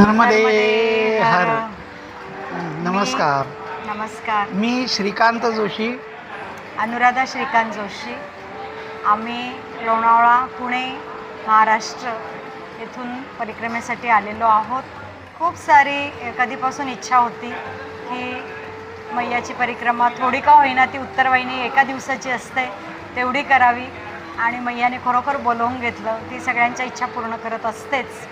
नर्मदे नर्मदे हर. नमस्कार। नमस्कार। मी श्रीकांत जोशी। अनुराधा श्रीकांत जोशी। आम्ही लोणावळा पुणे महाराष्ट्र येथून परिक्रमेसाठी आलेलो आहोत. खूप सारी कधीपासून इच्छा होती की मैयाची परिक्रमा थोडी का होईना ती उत्तरवाहिनी एका दिवसाची असते तेवढी करावी. आणि मैयाने खरोखर बोलवून घेतलं ती सगळ्यांच्या इच्छा पूर्ण करत असतेच.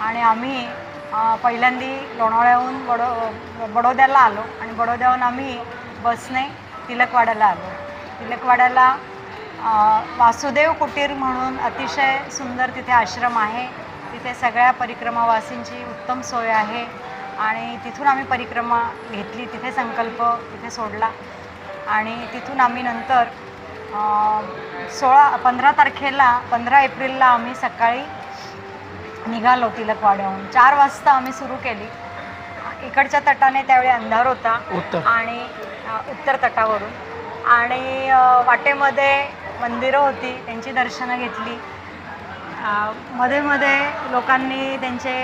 आणि आम्ही पहिल्यांदी लोणावळ्याहून बडो बडोद्याला आलो आणि बडोद्याहून आम्ही बसने तिलकवाड्याला आलो. तिलकवाड्याला वासुदेव कुटीर म्हणून अतिशय सुंदर तिथे आश्रम आहे. तिथे सगळ्या परिक्रमावासींची उत्तम सोय आहे आणि तिथून आम्ही परिक्रमा घेतली तिथे संकल्प तिथे सोडला. आणि तिथून आम्ही नंतर सोळा पंधरा तारखेला पंधरा एप्रिलला आम्ही सकाळी निघालो तिलकवाड्याहून चार वाजता आम्ही सुरू केली. इकडच्या तटाने त्यावेळी अंधार होता उत्तर. आणि उत्तर तटावरून. आणि वाटेमध्ये मंदिरं होती त्यांची दर्शनं घेतली. मध्ये मध्ये लोकांनी त्यांचे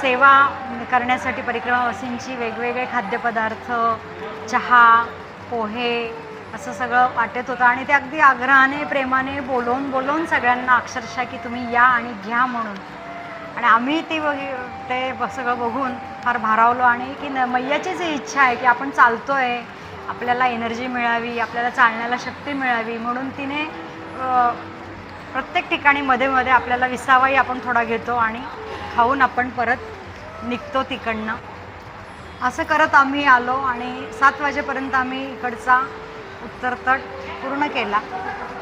सेवा करण्यासाठी परिक्रमावासींची वेगवेगळे खाद्यपदार्थ चहा पोहे असं सगळं वाटत होतं. आणि ते अगदी आग्रहाने प्रेमाने बोलवून बोलवून सगळ्यांना अक्षरशः की तुम्ही या आणि घ्या म्हणून. आणि आम्ही ती बघ ते सगळं बघून फार भारावलो आणि की न मैयाचीच ही इच्छा आहे की आपण चालतो आहे आपल्याला एनर्जी मिळावी आपल्याला चालण्याला शक्ती मिळावी म्हणून तिने प्रत्येक ठिकाणी मध्ये मध्ये आपल्याला विसावाही आपण थोडा घेतो आणि खाऊन आपण परत निघतो तिकडनं. असं करत आम्ही आलो आणि सात वाजेपर्यंत आम्ही इकडचा उत्तर तट पूर्ण केला.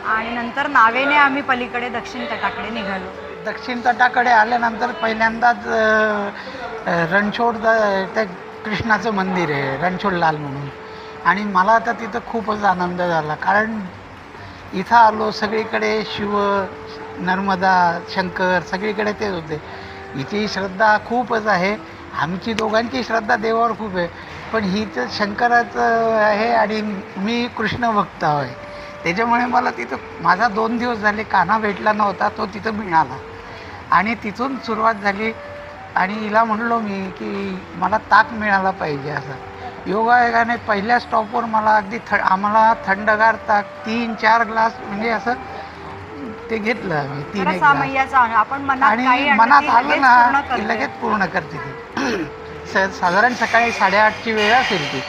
आणि नंतर नावेने आम्ही पलीकडे दक्षिण तटाकडे निघालो. दक्षिण तटाकडे आल्यानंतर पहिल्यांदाच अ, रणछोड द- त्या कृष्णाचं मंदिर आहे रणछोड लाल म्हणून. आणि मला तर तिथं खूपच आनंद झाला. कारण इथं आलो सगळीकडे शिव नर्मदा शंकर सगळीकडे तेच होते. हिची श्रद्धा खूपच आहे. आमची दोघांची श्रद्धा देवावर खूप आहे. पण ही तर शंकराचं आहे आणि मी कृष्ण भक्त आहे. त्याच्यामुळे मला तिथं माझा दोन दिवस झाले काना भेटला नव्हता तो तिथं मिळाला. आणि तिथून सुरुवात झाली आणि हिला म्हणलो मी की मला ताक मिळाला पाहिजे असं. योगायोगाने पहिल्या स्टॉपवर मला अगदी थ आम्हाला थंडगार ताक तीन चार ग्लास म्हणजे असं ते घेतलं आम्ही तीन एक आपण आणि मनात आलं ना की. लगेच पूर्ण करते ती. स- साधारण सकाळी साडेआठची वेळ असेल ती.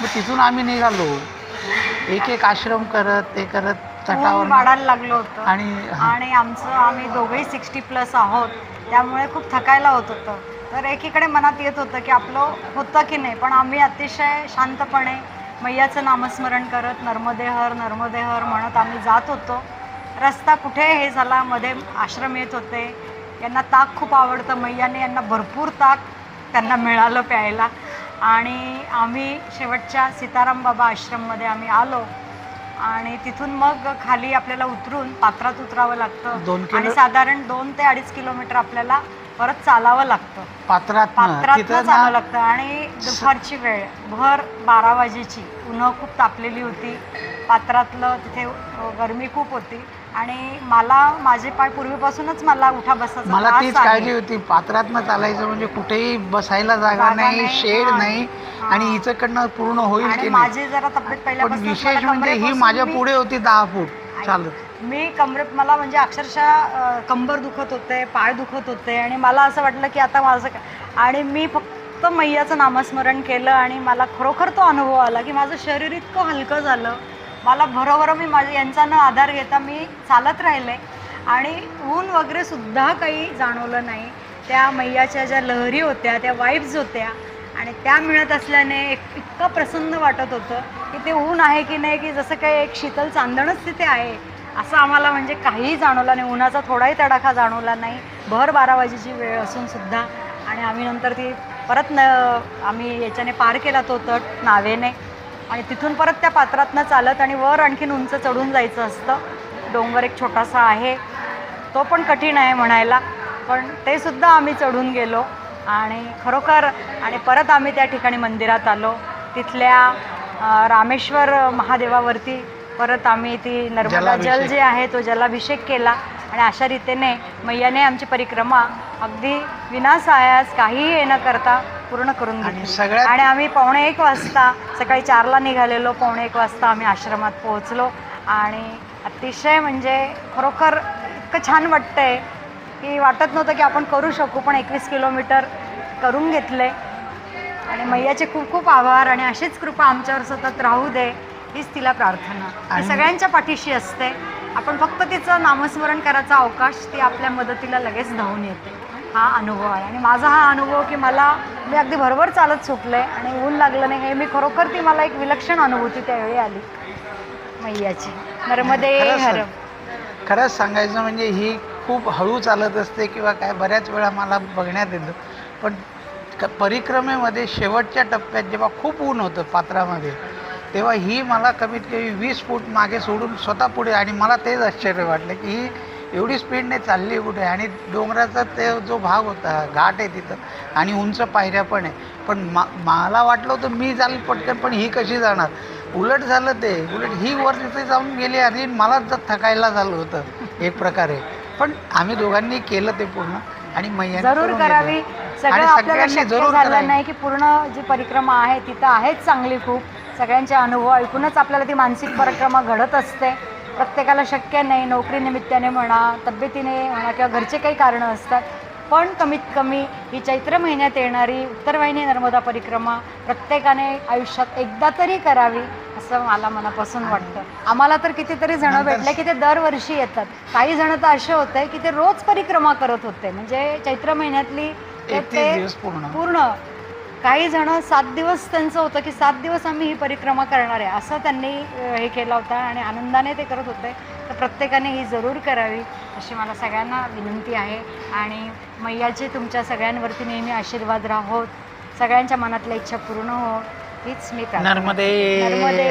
मग तिथून आम्ही निघालो. एक एक आश्रम करत ते करत ऊन तटावर वाढायला लागलं होतं. आणि. आणि आमचं आम्ही दोघंही सिक्स्टी प्लस आहोत. त्यामुळे खूप थकायला होत होतं. तर एकीकडे मनात येत होतं की आपलं होतं की नाही पण आम्ही अतिशय शांतपणे मैयाचं नामस्मरण करत नर्मदेहर नर्मदेहर म्हणत आम्ही जात होतो. रस्ता कुठे हे झाला मध्ये आश्रम येत होते. यांना ताक खूप आवडतं मैयाने यांना भरपूर ताक त्यांना मिळालं प्यायला. आणि आम्ही शेवटच्या सीताराम बाबा आश्रममध्ये आम्ही आलो. आणि तिथून मग खाली आपल्याला उतरून पात्रात उतरावं लागतं. आणि साधारण दोन ते अडीच किलोमीटर आपल्याला परत चालावं लागतं. पात्रात पात्रात चालावं लागतं. आणि दुपारची वेळ भर बारा वाजेची. उन्हं खूप तापलेली होती. पात्रातलं तिथे गरमी खूप होती. आणि मला माझे पाय पूर्वीपासूनच मला उठा बसायचा मला त्रास तीच आहे. काळजी होती पात्रातनं चालायचं म्हणजे कुठेही बसायला जागा जागा नाही नाही, शेड हा. नाही. आणि हिच्याकडनं पूर्ण होईल आणि की नाही माझी जरा तब्येत पण पहिल्यापासून विशेष म्हणजे ही माझ्या पुढे होती दहा फूट चालत मी कमरे मला म्हणजे अक्षरशः अ, कंबर दुखत होते पाय दुखत होते आणि मला असं वाटलं की आता माझं काय आणि मी फक्त मैयाचं नामस्मरण केलं आणि मला खरोखर तो अनुभव आला की माझं शरीर इतकं हलकं झालं मला बरोबर मी माझ्या यांचा न आधार घेता मी चालत राहिले. आणि ऊन वगैरे सुद्धा काही जाणवलं नाही. त्या मैयाच्या ज्या लहरी होत्या त्या वाईब्स होत्या. आणि त्या मिळत असल्याने एक इतकं प्रसन्न वाटत होतं की ते ऊन आहे की नाही की जसं काही एक शीतल चांदणच तिथे आहे असं आम्हाला म्हणजे काहीही जाणवलं नाही. उन्हाचा थोडाही तडाखा जाणवला नाही. भर बारा वाजेची वेळ असून सुद्धा. आणि आम्ही नंतर ती परत न आम्ही याच्याने पार केला तो तट नावेने. आणि तिथून परत त्या पात्रातनं चालत आणि वर आणखीन उंच चढून जायचं असतं. डोंगर एक छोटासा आहे. तो पण कठीण आहे म्हणायला पण ते सुद्धा आम्ही चढून गेलो. आणि खरोखर आणि परत आम्ही त्या ठिकाणी मंदिरात आलो. तिथल्या रामेश्वर महादेवावरती परत आम्ही ती नर्मदा जल. जे आहे तो जलाभिषेक केला. आणि अशा रीतीने मैयाने आमची परिक्रमा अगदी विनासायास काहीही ये न करता पूर्ण करून आणि घेतली. सगळ्यात- आणि आम्ही पावणे एक वाजता सकाळी चारला निघालेलो पावणे एक वाजता आम्ही आश्रमात पोहोचलो. आणि अतिशय म्हणजे खरोखर इतकं छान वाटतंय की वाटत नव्हतं की आपण करू शकू पण एकवीस किलोमीटर करून घेतले. आणि मैयाचे खूप खूप आभार आणि अशीच कृपा आमच्यावर सतत राहू दे हीच तिला प्रार्थना. ती आणि- सगळ्यांच्या पाठीशी असते. आपण फक्त तिचं नामस्मरण करायचा अवकाश ती आपल्या मदतीला लगेच धावून येते. हा अनुभव आहे. आणि माझा हा अनुभव की मला मी अगदी भरभर चालत सुटले आणि ऊन लागलं नाही. हे मी खरोखर ती मला एक विलक्षण अनुभूती त्यावेळी आली. मैयाची. नर्मदे हर खरंच सांगायचं म्हणजे ही खूप हळू चालत असते किंवा काय बऱ्याच वेळा मला बघण्यात येतं. पण क परिक्रमेमध्ये शेवटच्या टप्प्यात जेव्हा खूप ऊन होतं पात्रामध्ये तेव्हा ही मला कमीत कमी वीस फूट मागे सोडून स्वतः पुढे आणि मला तेच आश्चर्य वाटलं की ही एवढी स्पीडने चालली कुठे? आणि डोंगराचा ते जो भाग होता घाट आहे तिथं आणि उंच पायऱ्या पण आहे. पण मा मला वाटलं होतं मी जाईल पटकन पण ही कशी जाणार? उलट झालं ते. उलट ही वर तिथे जाऊन गेली आणि मलाच जर थकायला झालं होतं. एक प्रकारे. पण आम्ही दोघांनी केलं ते पूर्ण. आणि मैयाने जरूर करावी. सगळ्यांनी जरूर झालं. नाही की पूर्ण जी परिक्रमा आहे तिथं आहेच चांगली खूप. सगळ्यांचे अनुभव ऐकूनच आपल्याला ती मानसिक परिक्रमा घडत असते. प्रत्येकाला शक्य नाही नोकरी निमित्ताने म्हणा तब्येतीने म्हणा किंवा घरचे काही कारणं असतात. पण कमीत कमी ही चैत्र महिन्यात येणारी उत्तरवाहिनी नर्मदा परिक्रमा प्रत्येकाने आयुष्यात एकदा तरी करावी असं मला मनापासून वाटतं. आम्हाला तर कितीतरी जण भेटले की ते दरवर्षी येतात. काही जण तर असे होते की ते रोज परिक्रमा करत होते. म्हणजे चैत्र महिन्यातली ते पूर्ण. काही जण सात दिवस त्यांचं होतं की सात दिवस आम्ही ही परिक्रमा करणार आहे असं त्यांनी हे केलं होतं आणि आनंदाने ते करत होते. तर प्रत्येकाने ही जरूर करावी अशी मला सगळ्यांना विनंती आहे. आणि मैयाचे तुमच्या सगळ्यांवरती नेहमी आशीर्वाद राहोत सगळ्यांच्या मनातल्या इच्छा पूर्ण हो. हीच मी नर्मदे नर्मदे